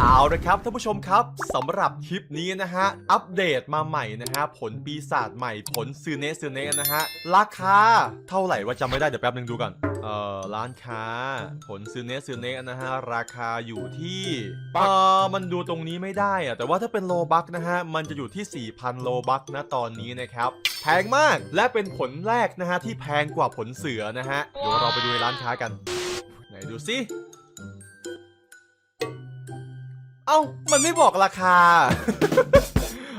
เอาละครับท่านผู้ชมครับสำหรับคลิปนี้นะฮะ อัปเดตมาใหม่นะฮะ ผลปีศาจใหม่ผลซืเนซืเนนะฮะ ราคาเท่าไหร่ว่าจำไม่ได้ เดี๋ยวแป๊บนึงดูก่อนเอ่อร้านค้า ผลซืเนซืเนนะฮะ ราคาอยู่ที่เอ่อมันดูตรงนี้ไม่ได้อะแต่ว่าถ้าเป็นโลบักนะฮะ มันจะอยู่ที่ 4,000 โลบักนะตอนนี้นะครับแพงมากและเป็นผลแรกนะฮะที่แพงกว่าผลเสือนะฮะเดี๋ยวเราไปดูในร้านค้ากันไหนดูสิ เอ้า มันไม่บอกราคา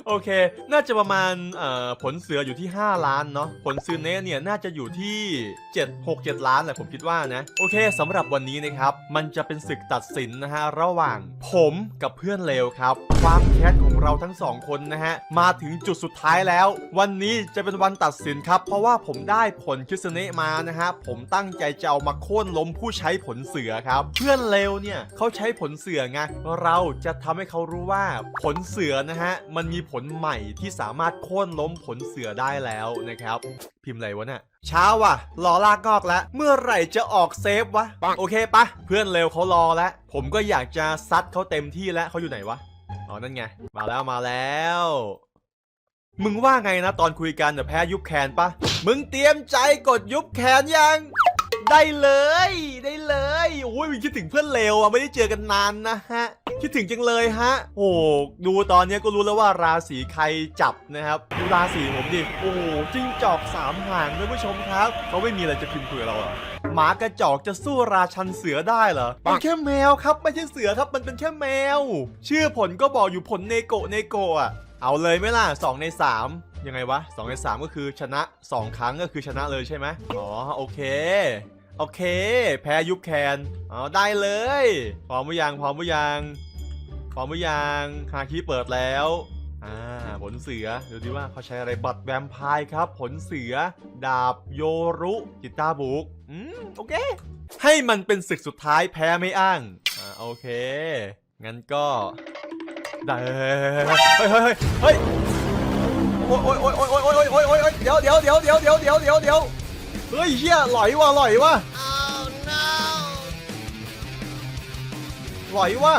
โอเค น่าจะประมาณเอ่อผลเสืออยู่ที่ 5 ล้านเนาะผลซื้อเนเนี่ยน่าจะอยู่ที่7 6 7 ล้านแหละผมคิดว่านะ โอเคสำหรับวันนี้นะครับ มันจะเป็นศึกตัดสินนะฮะระหว่างผมกับเพื่อนเลวครับ ความแค้นของเราทั้งสองคนนะฮะมาถึงจุดสุดท้ายแล้ว วันนี้จะเป็นวันตัดสินครับ เพราะว่าผมได้ผลคิสเนะมานะฮะผมตั้งใจจะเอามาโค่นล้มผู้ใช้ผลเสือครับ เพื่อนเลวเนี่ยเขาใช้ผลเสือไงเราจะทำให้เขารู้ว่าผลเสือนะฮะมันมีผลใหม่ที่สามารถโค่นล้มผลเสือได้แล้วนะครับ พิมพ์อะไรวะเนี่ยเช้าว่ะ รอลากงอกแล้ว เมื่อไหร่จะออกเซฟวะ โอเคปะ เพื่อนเร็วเขารอแล้ว ผมก็อยากจะซัดเขาเต็มที่แล้วเขาอยู่ไหนวะ อ๋อ นั่นไง มาแล้วมาแล้ว มึงว่าไงนะตอนคุยกันเดี๋ยวแพ้ยุบแคนปะ มึงเตรียมใจกดยุบแคนยัง ได้เลยได้เลยโอ้ยคิดถึงเพื่อนเลวอะไม่ได้เจอกันนานนะฮะ คิดถึงจังเลยฮะ โอ้ดูตอนนี้ก็รู้แล้วว่าราศีใครจับนะครับดูราศีผมดิโอ้โหจิ้งจอกสามหางท่านผู้ชมครับเขาไม่มีอะไรจะพิมพ์คุยกับเราหรอหมากระจอกจะสู้ราชันเสือได้เหรอมันแค่แมวครับไม่ใช่เสือครับมันเป็นแค่แมว ชื่อผลก็บอกอยู่ผลเนโกะเนโกะอะเอาเลยไหมล่ะ2ใน3ยังไงวะ2ใน3ก็คือชนะ 2 ครั้งก็คือชนะเลยใช่ไหมอ๋อโอเค โอเค แพ้ยุบแคนอ๋อได้เลย พร้อมหรือยังพร้อมหรือยังพร้อมหรือยังคาคีเปิดแล้วอ่าผลเสือดูดิว่าเขาใช้อะไรบัตรแวมไพร์ครับ ผลเสือ ดาบโยรุกิตาบุกอืมโอเค ให้มันเป็นศึกสุดท้ายแพ้ไม่อ้างอ่าโอเค งั้นก็ได้เฮ้ยเฮ้ยเฮ้ยโอ้ยโอ้ยโอ้ยโอ้ยโอ้ยโอ้ยโอ้ยเดี๋ยวเดี๋ยวเดี๋ยวเดี๋ยวเดี๋ยวเดี๋ยวเดี๋ยว เฮ้ยเฮียหลอยว่ะหลอยว่ะหลอยว่ะ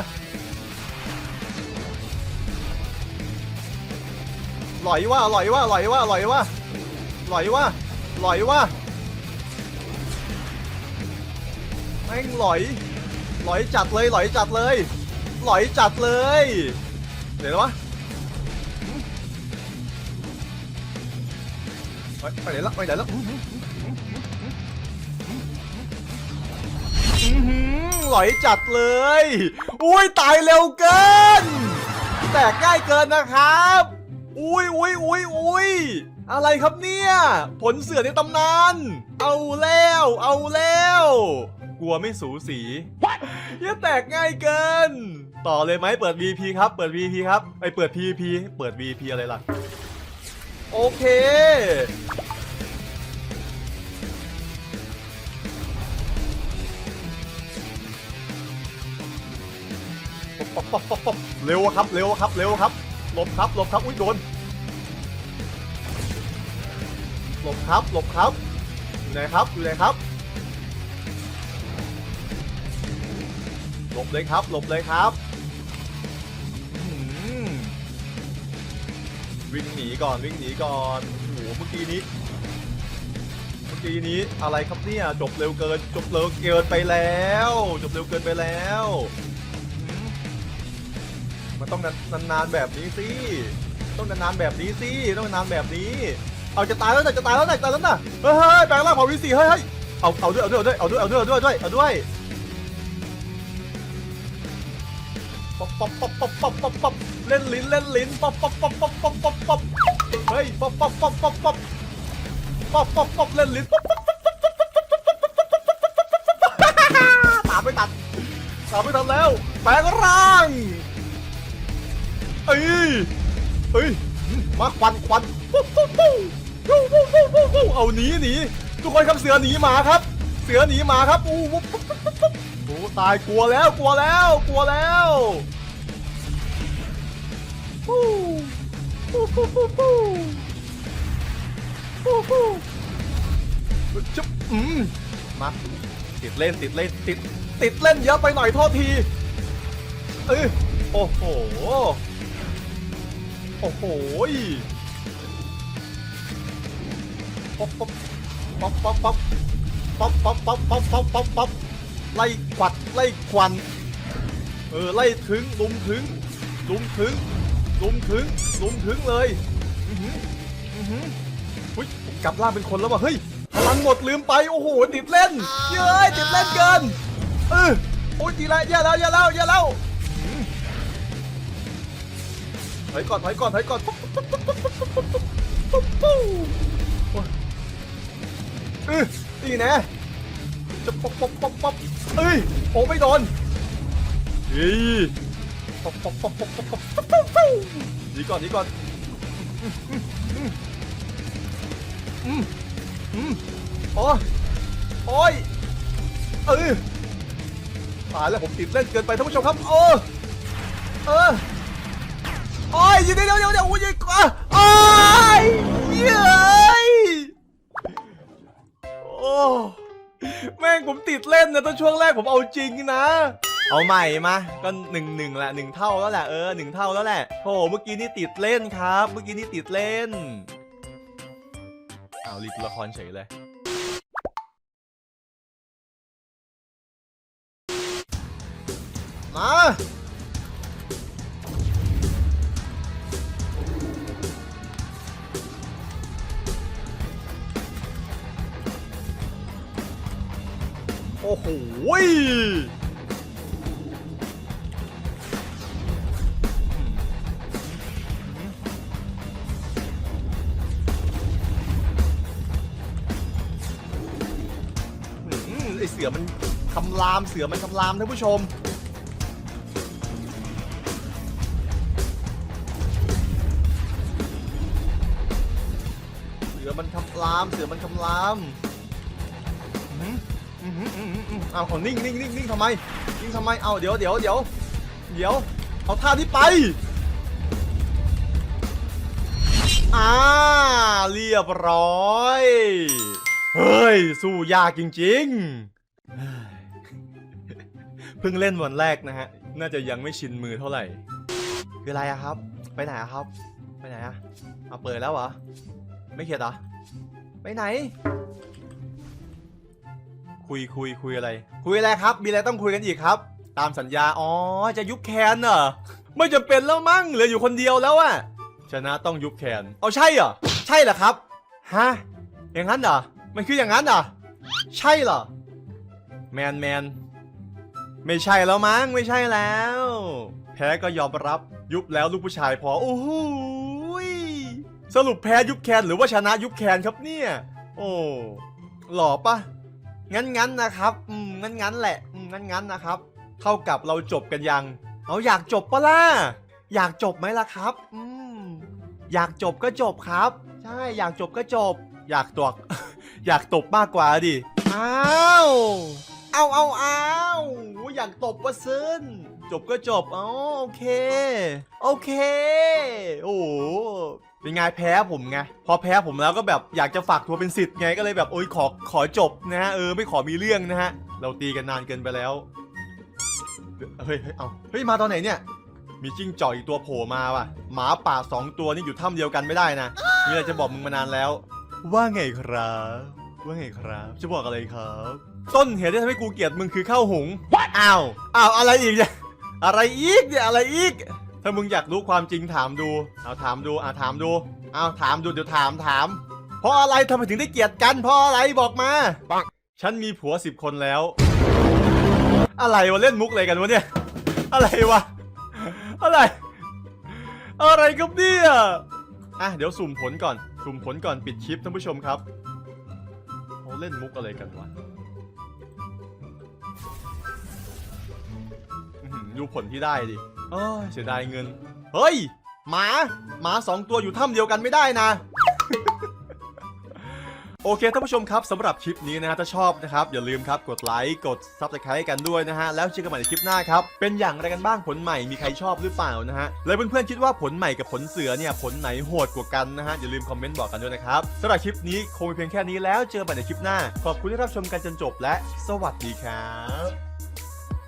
หลอยว่ะหลอยว่ะหลอยว่ะหลอยว่ะหลอยว่ะหลอยว่ะแม่งหลอยหลอยจัดเลยหลอยจัดเลยหลอยจัดเลยเดี๋ยวนะวะ ไปไปไหนละไปไหนละอื้อหืออื้อหือหลอยจัดเลย อุ้ยตายเร็วเกิน แตกง่ายเกินนะครับ อุ้ยอุ้ยอุ้ยอุ้ยอะไรครับเนี่ย ผลเสือในตำนาน เอาแล้ว เอาแล้ว กลัวไม่สูสีอย่าแตกง่ายเกิน ต่อเลยไหมเปิด VP ครับ เปิด VP ครับ ไปเปิด PVP เปิด VP อะไรล่ะ โอเค เร็วครับ เร็วครับ เร็วครับ หลบครับ หลบครับ อุ้ยโดน หลบครับ หลบครับ อยู่ไหนครับ อยู่ไหนครับ หลบเลยครับ หลบเลยครับ วิ่งหนีก่อนวิ่งหนีก่อนโอ้โหเมื่อกี้นี้ เมื่อกี้นี้อะไรครับเนี่ยจบเร็วเกินจบเร็วเกินไปแล้ว จบเร็วเกินไปแล้ว มันต้องนานๆแบบนี้สิต้องนานๆแบบนี้สิต้องนานแบบนี้ เอาจะตายแล้วนะจะตายแล้วนะจะตายแล้วนะเฮ้ยแปลงร่างเผาวิสีเฮ้ยเฮ้ยเอาเอาด้วยเอาด้วยเอาด้วยเอาด้วยเอาด้วยเอาด้วยเอาด้วยป๊อปป๊อปป๊อปป๊อปป๊อปป๊อป เล่นลิ้นเล่นลิ้นป๊อปป๊อปป๊อปป๊อปป๊อปป๊อปป๊อปเฮ้ยป๊อปป๊อปป๊อปป๊อปป๊อปป๊อปป๊อปป๊อปเล่นลิ้นป๊อปป๊อปป๊อปป๊อปป๊อปป๊อปตามไม่ทันตามไม่ทันแล้วแปลงร่างเอ้ยเฮ้ยมาควันควันปุ๊บปุ๊บปุ๊บปุ๊บปุ๊บปุ๊บปุ๊บเอาหนีหนีทุกคนครับเสือหนีหมาครับ เสือหนีหมาครับอู้ปุ๊บปุ๊บปุ๊บปุ๊บตายกลัวแล้วกลัวแล้วกลัวแล้ว ปู้ปู้ปู้ปู้ปู้ปู้ปู้จุ๊บอืมมาติดเล่นติดเล่นติดติดเล่นเยอะไปหน่อยโทษทีเออโอ้โห โอ้โหป๊อปป๊อปป๊อปป๊อปป๊อปป๊อปป๊อปป๊อปป๊อปป๊อปป๊อปป๊อปไล่ขวัดไล่ควัน เออ ไล่ถึงลุมถึงลุมถึง ลุมถึงลุมถึงเลยอือหืออือหืออุ้ยกลับล่าเป็นคนแล้วว่ะเฮ้ยพลังหมดลืมไปโอ้โหติดเล่น เย้ยติดเล่นเกินเออโอ้ยตีไรเยอะแล้วเยอะแล้วเยอะแล้วถอยก่อนถอยก่อนถอยก่อนปุ๊เออตีนะจะป๊อปป๊อปป๊อปเอ้ยโอ้ไม่โดนเฮ้ย หนีก่อนดีก่อนอือโอ้โอ้ยเออตายแล้วผมติดเล่นเกินไปท่านผู้ชมครับโอ้เออโอ้ยอยู่เดี๋ยวเดี๋ยวเดี๋ยวอุ้ยอะโอ้ยเย้ยโอ้แม่งผมติดเล่นนะตอนช่วงแรกผมเอาจริงนะ เอาใหม่มาก็หนึ่งหนึ่งแหละหนึ่งเท่าแล้วแหละเออหนึ่งเท่าแล้วแหละโอ้เมื่อกี้นี่ติดเล่นครับ เมื่อกี้นี่ติดเล่นเอารีบละครเฉยเลยมาโอ้โห ไอเสือมันคำรามเสือมันคำรามท่านผู้ชม เสือมันคำรามเสือมันคำรามอื้อหืออื้อหืออื้อหืออื้อหือเอาเอานิ่งนิ่งนิ่งนิ่งทำไมนิ่งทำไมเอาเดี๋ยวเดี๋ยวเดี๋ยวเดี๋ยวเอาท่าที่ไปอ่าเรียบร้อย เฮ้ย สู้ยากจริงๆ เพิ่งเล่นวันแรกนะฮะ น่าจะยังไม่ชินมือเท่าไหร่ คืออะไรอะครับ ไปไหนอะครับ ไปไหนอะเอาเปิดแล้วเหรอ ไม่เขียนเหรอ ไปไหน คุยคุยคุยอะไร คุยอะไรครับ มีอะไรต้องคุยกันอีกครับ ตามสัญญา อ๋อ จะยุบแคนเหรอ ไม่จำเป็นแล้วมั้ง เหลืออยู่คนเดียวแล้วอะชนะต้องยุบแคน เอาใช่เหรอ ใช่เหรอครับ ฮะ อย่างนั้นเหรอ มันคืออย่างนั้นเหรอ ใช่เหรอ แมนแมน ไม่ใช่แล้วมั้ง ไม่ใช่แล้ว แพ้ก็ยอมรับ ยุบแล้วลูกผู้ชายพอ โอ้โหสรุปแพ้ยุบแคนหรือว่าชนะยุบแคนครับเนี่ย โอ้หล่อปะงั้นงั้นนะครับ อืมงั้นงั้นแหละ อืมงั้นงั้นนะครับ เท่ากับเราจบกันยัง เอาอยากจบปะล่ะ อยากจบไหมล่ะครับ อืม อยากจบก็จบครับ ใช่ อยากจบก็จบ อยากตวก อยากตบมากกว่าดิอ้าวเอาเอาเอาอยากตบว่าซึ้นจบก็จบอ๋อโอเค โอเค โอ้โหเป็นไงแพ้ผมไงพอแพ้ผมแล้วก็แบบอยากจะฝากตัวเป็นสิทธิ์ไงก็เลยแบบโอ้ยขอขอจบนะฮะเออไม่ขอมีเรื่องนะฮะเราตีกันนานเกินไปแล้วเฮ้ยเฮ้ยเอาเฮ้ยมาตอนไหนเนี่ยมีจิ้งจอกอีกตัวโผล่มาว่ะ หมาป่าสองตัวนี่อยู่ถ้ำเดียวกันไม่ได้นะมีอะไรจะบอกมึงมานานแล้ว ว่าไงครับ ว่าไงครับ จะบอกอะไรครับ ต้นเหตุที่ทำให้กูเกลียดมึงคือข้าวหุงอ้าวอ้าวอะไรอีกเนี่ยอะไรอีกเนี่ยอะไรอีก ถ้ามึงอยากรู้ความจริงถามดู เอาถามดูอ่าถามดูเอาถามดูเดี๋ยวถามถาม เพราะอะไรทำไมถึงได้เกลียดกันเพราะอะไรบอกมาฉันมีผัวสิบคนแล้ว อะไรวะเล่นมุกอะไรกันวะเนี่ย อะไรวะอะไร อะไรครับเนี่ยอะเดี๋ยวสุ่มผลก่อน สุ่มผลก่อนปิดคลิปท่านผู้ชมครับ เขาเล่นมุกอะไรกันวะอื้อหือดูผลที่ได้ดิเอ้ยเสียดายเงิน เฮ้ย หมา หมาสองตัวอยู่ถ้ำเดียวกันไม่ได้นะ โอเคท่านผู้ชมครับสำหรับคลิปนี้นะฮะถ้าชอบนะครับอย่าลืมครับกดไลค์กด Subscribe กันด้วยนะฮะแล้วเจอกันใหม่ในคลิปหน้าครับเป็นอย่างไรกันบ้างผลใหม่มีใครชอบหรือเปล่านะฮะแล้วเพื่อนๆคิดว่าผลใหม่กับผลเสือเนี่ยผลไหนโหดกว่ากันนะฮะอย่าลืมคอมเมนต์บอกกันด้วยนะครับสำหรับคลิปนี้คงมีเพียงแค่นี้แล้วเจอกันใหม่ในคลิปหน้า ขอบคุณที่รับชมกันจนจบและ สวัสดีครับ